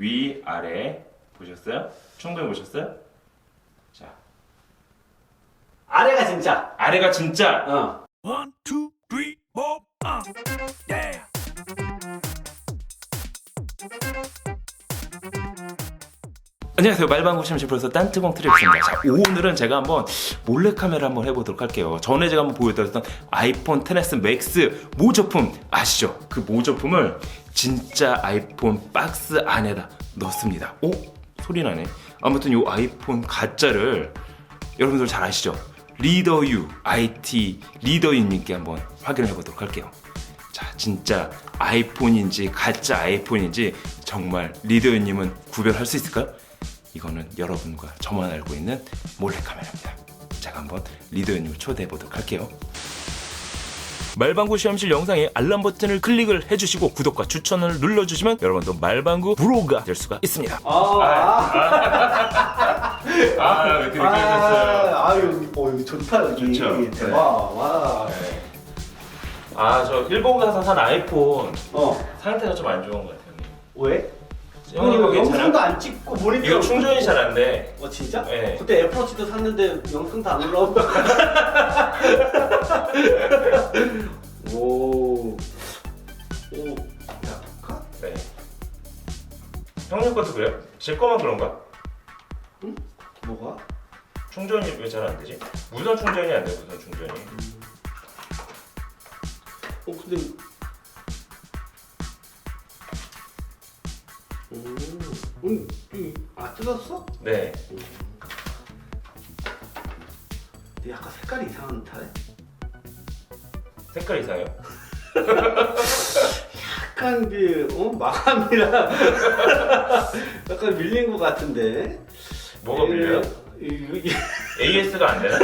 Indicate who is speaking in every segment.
Speaker 1: 위, 아래 보셨어요? 충분히 보셨어요? 자,
Speaker 2: 아래가 진짜.
Speaker 1: 아래가 진짜
Speaker 2: 어.
Speaker 3: One, two, three, four, uh, yeah.
Speaker 1: 안녕하세요 말방구 프로서 딴뜨공 트리프입니다 자 오늘은 제가 한번 몰래카메라 한번 해보도록 할게요 전에 제가 한번 보여드렸던 아이폰 10s 맥스 모조품 아시죠? 그 모조품을 진짜 아이폰 박스 안에다 넣습니다 오? 소리 나네 아무튼 이 아이폰 가짜를 여러분들 잘 아시죠? 리더유 IT 리더유님께 한번 확인해 보도록 할게요 자, 진짜 아이폰인지 가짜 아이폰인지 정말 리더유님은 구별할 수 있을까요? 이거는 여러분과 저만 알고 있는 몰래카메라입니다. 제가 한번 리더유님을 초대해 보도록 할게요. 말방구 시험실 영상에 알람 버튼을 클릭을 해주시고 구독과 추천을 눌러주시면 여러분도 말방구 브로가 될 수가 있습니다.
Speaker 2: 아,
Speaker 1: 아, 왜 이렇게
Speaker 2: 아, 아, 여기, 어, 여기 좋다, 여기.
Speaker 1: 좋죠.
Speaker 2: 대박. 와.
Speaker 1: 아, 저 일본 가서 산 아이폰
Speaker 2: 어.
Speaker 1: 상태가 좀 안 좋은 것 같아요.
Speaker 2: 왜?
Speaker 1: 형님,
Speaker 2: 이거
Speaker 1: 이거
Speaker 2: 영상도? 안 찍고 모니터.
Speaker 1: 이거 충전이 잘 안 돼.
Speaker 2: 어, 진짜?
Speaker 1: 네.
Speaker 2: 그때 애플워치도 샀는데 영상도 안 올라오고. 오. 오. 야, 볼까?
Speaker 1: 네. 형님 것도 그래요? 제 거만 그런가?
Speaker 2: 뭐가?
Speaker 1: 충전이 왜 잘 안 되지? 무선 충전이 안 돼, 무선 충전이.
Speaker 2: 어, 근데. 음, 음, 음, 아, 뜯었어?
Speaker 1: 네.
Speaker 2: 근데 약간 색깔이 이상한 듯하네?
Speaker 1: 색깔 이상해요?
Speaker 2: 약간 그, 어, 마감이랑 약간 밀린 것 같은데?
Speaker 1: 뭐가 밀려요?
Speaker 2: 이- 이-
Speaker 1: AS가 안 되나?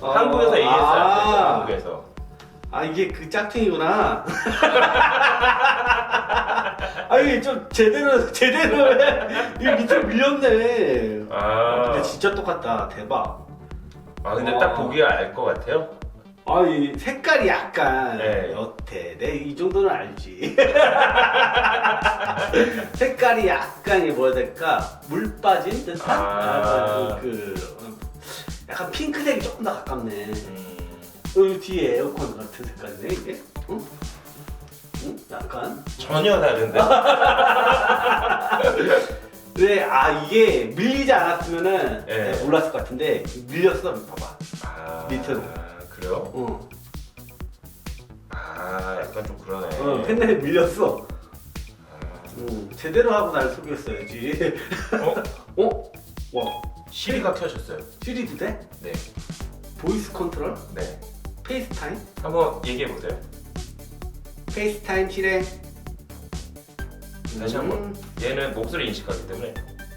Speaker 2: 아,
Speaker 1: 한국에서 AS 안 되죠,
Speaker 2: 아,
Speaker 1: 한국에서.
Speaker 2: 아, 이게 그 짝퉁이구나. 아, 이게 좀 제대로, 제대로 해. 이게 밑으로 밀렸네.
Speaker 1: 아,
Speaker 2: 근데 진짜 똑같다. 대박.
Speaker 1: 아 근데
Speaker 2: 와.
Speaker 1: 딱 보기가 알것 같아요?
Speaker 2: 아, 이 색깔이 약간
Speaker 1: 네.
Speaker 2: 여태. 내 이 정도는 알지. 색깔이 약간 이 뭐야 될까? 물 빠진 듯한?
Speaker 1: 아.
Speaker 2: 약간 그 어, 약간 핑크색이 조금 더 가깝네.
Speaker 1: 음,
Speaker 2: 어, 이 뒤에 에어컨 같은 색깔이네 이게. 응? 응? 약간.
Speaker 1: 전혀 다른데?
Speaker 2: 왜, 아, 이게 밀리지 않았으면은
Speaker 1: 네.
Speaker 2: 내가 몰랐을 것 같은데, 밀렸어, 봐봐.
Speaker 1: 아,
Speaker 2: 밑으로.
Speaker 1: 그래요?
Speaker 2: 어.
Speaker 1: 아, 약간 좀 그러네.
Speaker 2: 어, 팬들에 밀렸어.
Speaker 1: 아,
Speaker 2: 어, 제대로 하고 날 속였어야지.
Speaker 1: 어?
Speaker 2: 어? 와,
Speaker 1: 시리가 켜졌어요.
Speaker 2: 시리도 돼?
Speaker 1: 네,
Speaker 2: 보이스 컨트롤?
Speaker 1: 네.
Speaker 2: 페이스타임?
Speaker 1: 한번 얘기해 보세요.
Speaker 2: 페이스타임 실행.
Speaker 1: 다시 한 번.
Speaker 2: 음,
Speaker 1: 얘는 목소리 인식하기 때문에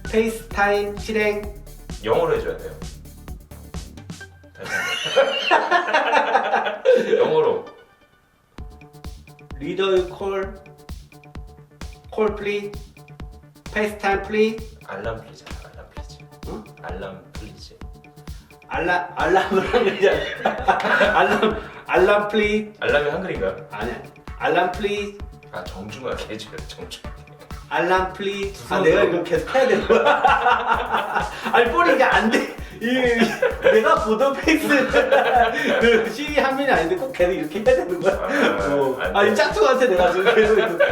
Speaker 2: 페이스타임 실행.
Speaker 1: 영어로 해줘야 돼요. 다시 한 번. 영어로.
Speaker 2: 리더 콜. 콜 플리. 페이스타임 플리.
Speaker 1: 알람 플리즈. 알람 플리즈.
Speaker 2: 어?
Speaker 1: 알람 플리즈.
Speaker 2: 알람, 알람을 하면 알람, 알람 플리.
Speaker 1: 알람이 한글인가요?
Speaker 2: 아니야. 알람 플리.
Speaker 1: 아 정중하게 해줘요. 정중하게.
Speaker 2: 알람 플리. 아. 내가 이거 계속 해야 되는 거야. 아니 폴이 이게 안 돼. 이 내가 보던 페이스 그 시리 화면이 아닌데 꼭 계속 이렇게 해야 되는 거야.
Speaker 1: 아,
Speaker 2: 어.
Speaker 1: 안 돼.
Speaker 2: 아니 짝퉁한테 내가 지금 계속 이렇게.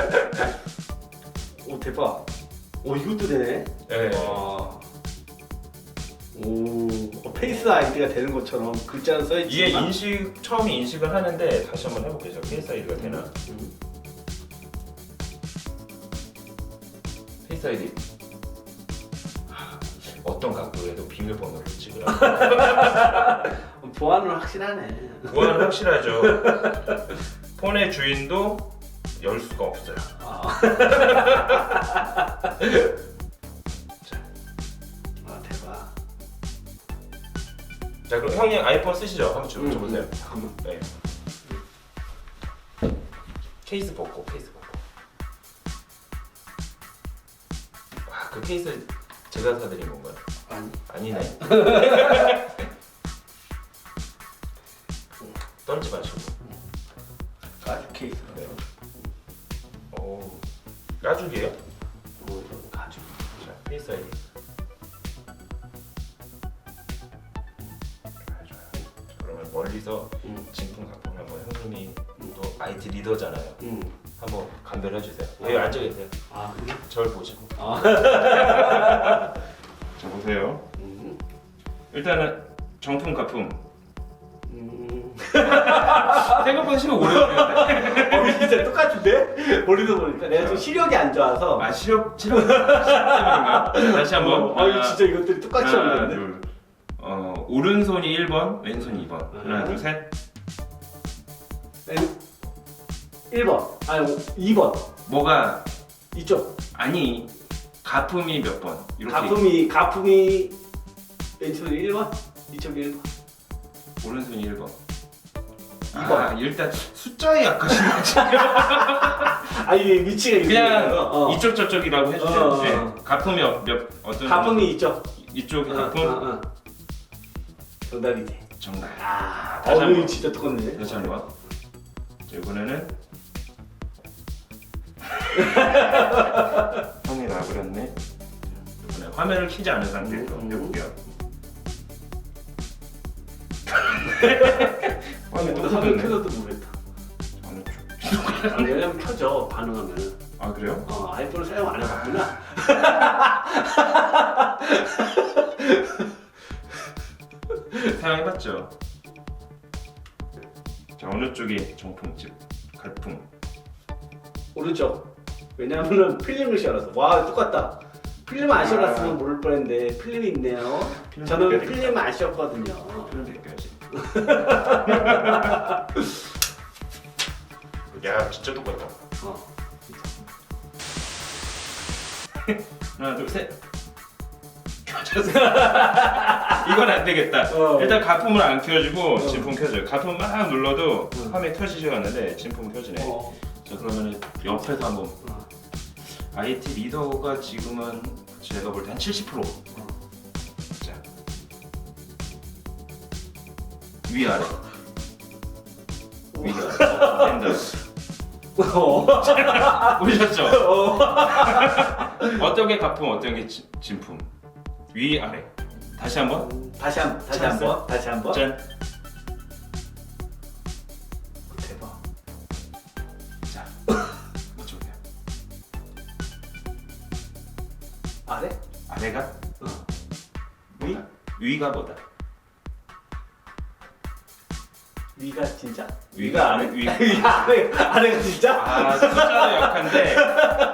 Speaker 2: 오 대박. 오 이것도 되네.
Speaker 1: 네.
Speaker 2: 와. 오 어, 페이스 아이디가 되는 것처럼 글자는 써
Speaker 1: 이게
Speaker 2: 있지만.
Speaker 1: 인식 처음 인식을 하는데 다시 한번 해볼게요. 페이스 아이디가 되나?
Speaker 2: 음.
Speaker 1: 페이스 아이디. 하, 어떤 각도에도 비밀번호를 찍으라.
Speaker 2: 보안은 확실하네.
Speaker 1: 그거는 확실하죠. 폰의 주인도 열 수가 없어요.
Speaker 2: 아. 아
Speaker 1: 자 그럼 형님 아이폰 쓰시죠? 한번 좀
Speaker 2: 음,
Speaker 1: 줘보세요.
Speaker 2: 음, 잠깐만.
Speaker 1: 네. 케이스 벗고 케이스 벗고. 와그 케이스 제가 사드린 건가요?
Speaker 2: 아니.
Speaker 1: 아니네. 떨지 마시고.
Speaker 2: 아주 케이스.
Speaker 1: 네. 오, 까죽이에요? 페이스 아이디. 멀리서
Speaker 2: 음.
Speaker 1: 진품 가품 한번 형님이 또 IT 리더잖아요.
Speaker 2: 음.
Speaker 1: 한번 감별해 주세요.
Speaker 2: 어.
Speaker 1: 여기 앉아 계세요.
Speaker 2: 아 그래?
Speaker 1: 저를 보시고.
Speaker 2: 아.
Speaker 1: 자 보세요.
Speaker 2: 음.
Speaker 1: 일단은 정품 가품.
Speaker 2: 음.
Speaker 1: 생각보다 시간 오래 걸리는데.
Speaker 2: 어, 진짜 똑같은데? 머리도 보니까 내가 좀 시력이 안 좋아서
Speaker 1: 아 시력 시력 때문인가? 다시 한번.
Speaker 2: 아 이거 진짜 이것들이 똑같이
Speaker 1: 하나,
Speaker 2: 없는데
Speaker 1: 둘. 어 오른손이 1번, 왼손이 2번. 하나,
Speaker 2: 음.
Speaker 1: 둘, 셋.
Speaker 2: 1번 아니 2번
Speaker 1: 뭐가
Speaker 2: 이쪽
Speaker 1: 아니 가품이 몇 번? 이렇게
Speaker 2: 가품이 가품이 왼쪽이 1번 이쪽이 1번
Speaker 1: 오른손이 1번.
Speaker 2: 이번.
Speaker 1: 아, 일단 숫자에 약하신 거지.
Speaker 2: 아 이게 위치가 있는
Speaker 1: 그냥
Speaker 2: 거예요. 어.
Speaker 1: 이쪽 저쪽이라고 해주세요.
Speaker 2: 어, 어,
Speaker 1: 네.
Speaker 2: 어.
Speaker 1: 가품이 몇, 몇 어떤
Speaker 2: 가품이 이쪽
Speaker 1: 이쪽
Speaker 2: 어,
Speaker 1: 가품
Speaker 2: 어, 어. 정답이지
Speaker 1: 정답.
Speaker 2: 아
Speaker 1: 다시
Speaker 2: 어,
Speaker 1: 한 번.
Speaker 2: 진짜 똑같네
Speaker 1: 다시 한 번. 자, 이번에는 형이 나버렸네. 이번에 화면을 키지 않은 상태에서
Speaker 2: 음, 음.
Speaker 1: 해볼게요.
Speaker 2: 아
Speaker 1: 화면 또
Speaker 2: 화면
Speaker 1: 켜졌네.
Speaker 2: 켜져도 모르겠다
Speaker 1: 어느 쪽?
Speaker 2: 아, 왜냐면 켜져 반응하면
Speaker 1: 아 그래요?
Speaker 2: 어 아이폰을 사용 안 해봤구나
Speaker 1: 사용해봤죠. 자 어느 쪽이 정품집 가품?
Speaker 2: 오른쪽 왜냐면은 필름을 씌워놨어 와 똑같다 필름 안 씌워놨으면 모를 뻔했는데 필름이 있네요
Speaker 1: 필름
Speaker 2: 저는 필름 안 씌웠거든요
Speaker 1: 표현 될까지. 야 진짜 똑같다.
Speaker 2: 어.
Speaker 1: 하나 둘 셋. 켜졌어. 이건 안 되겠다.
Speaker 2: 어.
Speaker 1: 일단 가품을 안 켜지고 진품 켜져요. 가품 막 눌러도
Speaker 2: 음.
Speaker 1: 화면 켜지지가 않는데 진품 켜지네.
Speaker 2: 어.
Speaker 1: 자 그러면 옆에서 한번
Speaker 2: 어.
Speaker 1: IT 리더가 지금은 제가 볼 때 한 70%.
Speaker 2: 어.
Speaker 1: 자 위아래 위아래 된다.
Speaker 2: 어.
Speaker 1: 보셨죠?
Speaker 2: 어.
Speaker 1: 어떤 게 가품, 어떤 게 진- 진품. 위 아래. 다시 한번.
Speaker 2: 다시 한 다시
Speaker 1: 찬스?
Speaker 2: 한번 다시 한번
Speaker 1: 짠.
Speaker 2: 대박
Speaker 1: 자. 이쪽이야.
Speaker 2: 아래
Speaker 1: 아래가
Speaker 2: 어.
Speaker 1: 위?
Speaker 2: 위?
Speaker 1: 위가 뭐다?
Speaker 2: 위가 진짜
Speaker 1: 위가 아래? 위.
Speaker 2: 아래 아래가 진짜
Speaker 1: 아 숫자도 약한데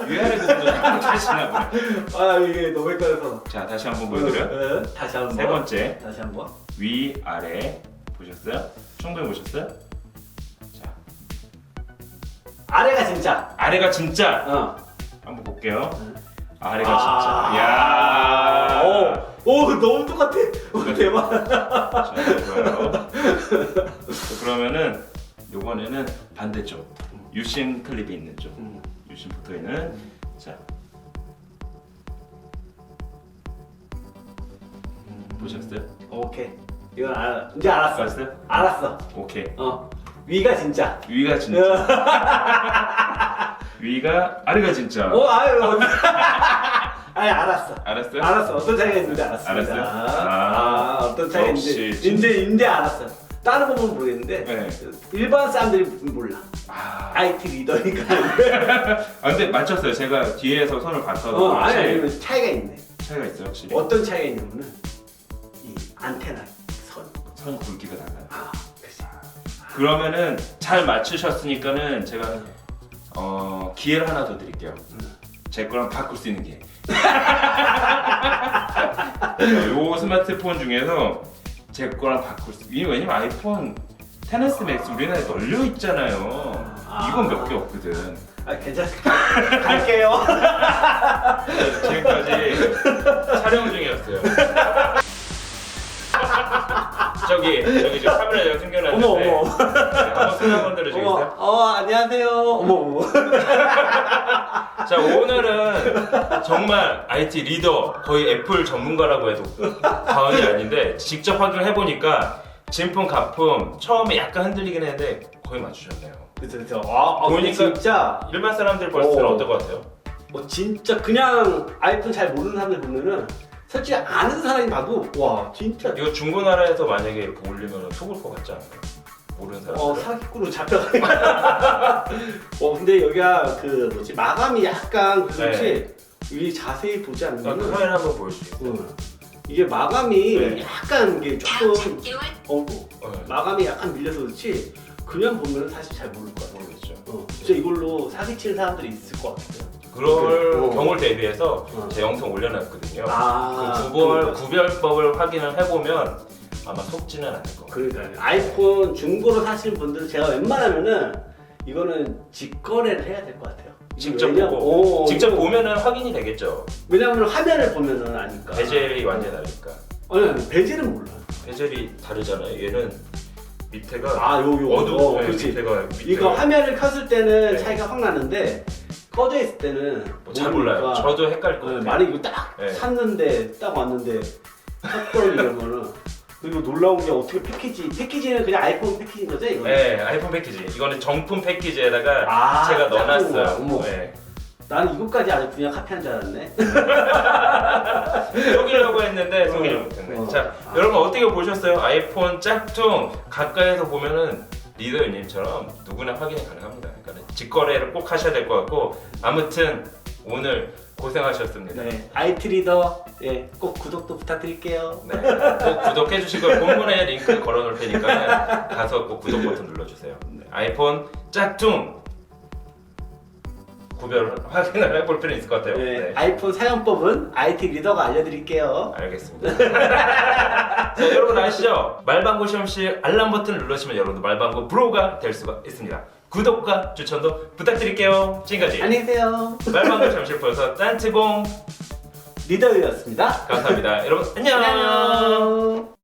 Speaker 1: 위아래 부분도 약하시나 보네.
Speaker 2: 아 이게 너무 헷갈려서
Speaker 1: 자 다시 한번 보여드려.
Speaker 2: 어, 다시 한 번
Speaker 1: 세 번째
Speaker 2: 다시 한 번
Speaker 1: 위 아래 보셨어요? 충분히 보셨어요? 자
Speaker 2: 아래가 진짜
Speaker 1: 아래가 진짜
Speaker 2: 어
Speaker 1: 한번 볼게요. 아래가
Speaker 2: 아.
Speaker 1: 진짜. 야.
Speaker 2: 오, 오 너무 똑같아 오, 대박
Speaker 1: 자, 좋아요. 자, 그러면은 이번에는 반대쪽 유심 클립이 있는 쪽
Speaker 2: 음.
Speaker 1: 유심 붙어 있는 자 보셨어요?
Speaker 2: 오케이 이건 알아 이제 알았어
Speaker 1: 봤어요?
Speaker 2: 알았어
Speaker 1: 오케이
Speaker 2: 어 위가 진짜
Speaker 1: 위가 진짜 위가 아래가 진짜.
Speaker 2: 어 아유 아니 알았어.
Speaker 1: 알았어요?
Speaker 2: 알았어. 어떤 차이가 있는지 알았습니다.
Speaker 1: 알았어요?
Speaker 2: 아,
Speaker 1: 아,
Speaker 2: 어떤 차이가 있는지.
Speaker 1: 역시 진-
Speaker 2: 이제 이제 알았어. 다른 부분은 모르겠는데
Speaker 1: 네.
Speaker 2: 일반 사람들이 몰라.
Speaker 1: 아,
Speaker 2: IT 리더니까.
Speaker 1: 아 근데 맞췄어요. 제가 뒤에서 손을 봤어도
Speaker 2: 어 아니
Speaker 1: 확실히
Speaker 2: 아니 차이가 있네.
Speaker 1: 차이가 있어요 확실히.
Speaker 2: 어떤 차이가 있냐면은 이 안테나 선.
Speaker 1: 선 굵기가 달라요.
Speaker 2: 아, 그치.
Speaker 1: 그러면은 잘 맞추셨으니까는 제가 어, 기회를 하나 더 드릴게요. 제 거랑 바꿀 수 있는 기회. 요 스마트폰 중에서 제 거랑 바꿀 수. 이게 왜냐면 아이폰 10s 맥스 우리나라에 널려 있잖아요. 이건 몇 개 없거든.
Speaker 2: 아 괜찮아 갈게요
Speaker 1: 지금까지 촬영 중이었어요. 저기 저기 지금 카메라 제가
Speaker 2: 어머 어머
Speaker 1: 네, 한번 손 한번
Speaker 2: 어머
Speaker 1: 들어주겠어요?
Speaker 2: 어 안녕하세요 어머 어머
Speaker 1: 자 오늘은 정말 IT 리더 거의 애플 전문가라고 해도 과언이 아닌데 직접 확인을 해보니까 진품 가품 처음에 약간 흔들리긴 했는데 거의 맞추셨네요
Speaker 2: 그쵸 그쵸 아, 아 근데
Speaker 1: 보니까-
Speaker 2: 진짜
Speaker 1: 일반 사람들 때는
Speaker 2: 오.
Speaker 1: 어떨 것 같아요?
Speaker 2: 뭐 진짜 그냥 아이폰 잘 모르는 사람들 보면은 솔직히 아는 사람이 봐도 와 진짜
Speaker 1: 이거 중고나라에서 만약에 이렇게 올리면 속을 것 같지 않아요? 모르는 사람.
Speaker 2: 어 사기꾼으로 잡혀가. 어 근데 여기가 그 뭐지 마감이 약간 그렇지 이 자세히 보지
Speaker 1: 아,
Speaker 2: 않으면
Speaker 1: 카메라 한번 보여주세요.
Speaker 2: 응. 이게 마감이
Speaker 1: 네.
Speaker 2: 약간 이게 조금
Speaker 4: 3개월
Speaker 2: 어
Speaker 1: 어,
Speaker 2: 마감이 약간 밀려서 그렇지 그냥 보면 사실 잘 모를 거야.
Speaker 1: 모르겠죠.
Speaker 2: 어, 진짜 이걸로 사기 치는 사람들이 있을 것 같아요.
Speaker 1: 그럴
Speaker 2: 어.
Speaker 1: 경우를 대비해서
Speaker 2: 어.
Speaker 1: 제 영상 올려놨거든요.
Speaker 2: 아,
Speaker 1: 그 구별,
Speaker 2: 그러니까.
Speaker 1: 구별법을 확인을 해보면 아마 속지는 않을 것 같아요.
Speaker 2: 그러니까 아이폰 중고로 사시는 분들은 제가 웬만하면은 이거는 직거래를 해야 될 것 같아요.
Speaker 1: 직접
Speaker 2: 왜냐-
Speaker 1: 보고
Speaker 2: 어,
Speaker 1: 직접
Speaker 2: 이거-
Speaker 1: 보면은 확인이 되겠죠.
Speaker 2: 왜냐면 화면을 보면은 아니까.
Speaker 1: 베젤이 완전히 다르니까.
Speaker 2: 아니, 아니 베젤은 몰라.
Speaker 1: 베젤이 다르잖아요. 얘는 밑에가
Speaker 2: 아, 요, 요.
Speaker 1: 어두,
Speaker 2: 어,
Speaker 1: 네. 밑에가 밑에가
Speaker 2: 이거 화면을 켰을 때는
Speaker 1: 네.
Speaker 2: 차이가 확 나는데 꺼져 있을 때는
Speaker 1: 뭐 잘 몰라요.
Speaker 2: 모르니까.
Speaker 1: 저도 헷갈릴 것
Speaker 2: 어,
Speaker 1: 같아요.
Speaker 2: 만약 이거 딱
Speaker 1: 네.
Speaker 2: 샀는데 딱 왔는데 샀더니 이러면은 그리고 놀라운 게 어떻게 패키지 패키지는 그냥 아이폰 패키지인 거죠 이거?
Speaker 1: 네, 아이폰 패키지. 이거는 정품 패키지에다가
Speaker 2: 아,
Speaker 1: 제가
Speaker 2: 짝꿍.
Speaker 1: 넣어놨어요.
Speaker 2: 어머.
Speaker 1: 네.
Speaker 2: 나는 이것까지 아주 그냥 카피 한 줄 알았네.
Speaker 1: 속이려고 했는데
Speaker 2: 어.
Speaker 1: 속이려 못했네.
Speaker 2: 어.
Speaker 1: 자,
Speaker 2: 아.
Speaker 1: 여러분 어떻게 보셨어요? 아이폰 짝퉁 가까이서 보면은 리더님처럼 누구나 확인이 가능합니다. 그러니까 직거래를 꼭 하셔야 될 것 같고 아무튼 오늘 고생하셨습니다.
Speaker 2: 네, IT 리더 예, 꼭 구독도 부탁드릴게요.
Speaker 1: 네, 꼭 구독해 주시고 본문에 링크 걸어 놓을 테니까 가서 꼭 구독 버튼 눌러 주세요. 네, 아이폰 짝퉁 구별 확인을 해볼 필요 있을 것 같아요.
Speaker 2: 네,
Speaker 1: 네.
Speaker 2: 아이폰 사용법은 IT 리더가 알려드릴게요.
Speaker 1: 알겠습니다. 자, 여러분 아시죠? 말방구 시험 시 알람 버튼 누르시면 여러분도 말방구 프로가 될 수가 있습니다. 구독과 추천도 부탁드릴게요. 지금까지
Speaker 2: 안녕히 계세요.
Speaker 1: 말방구 시험 시 보여서 딴트봉
Speaker 2: 리더였습니다.
Speaker 1: 감사합니다. 여러분 안녕.
Speaker 2: 안녕.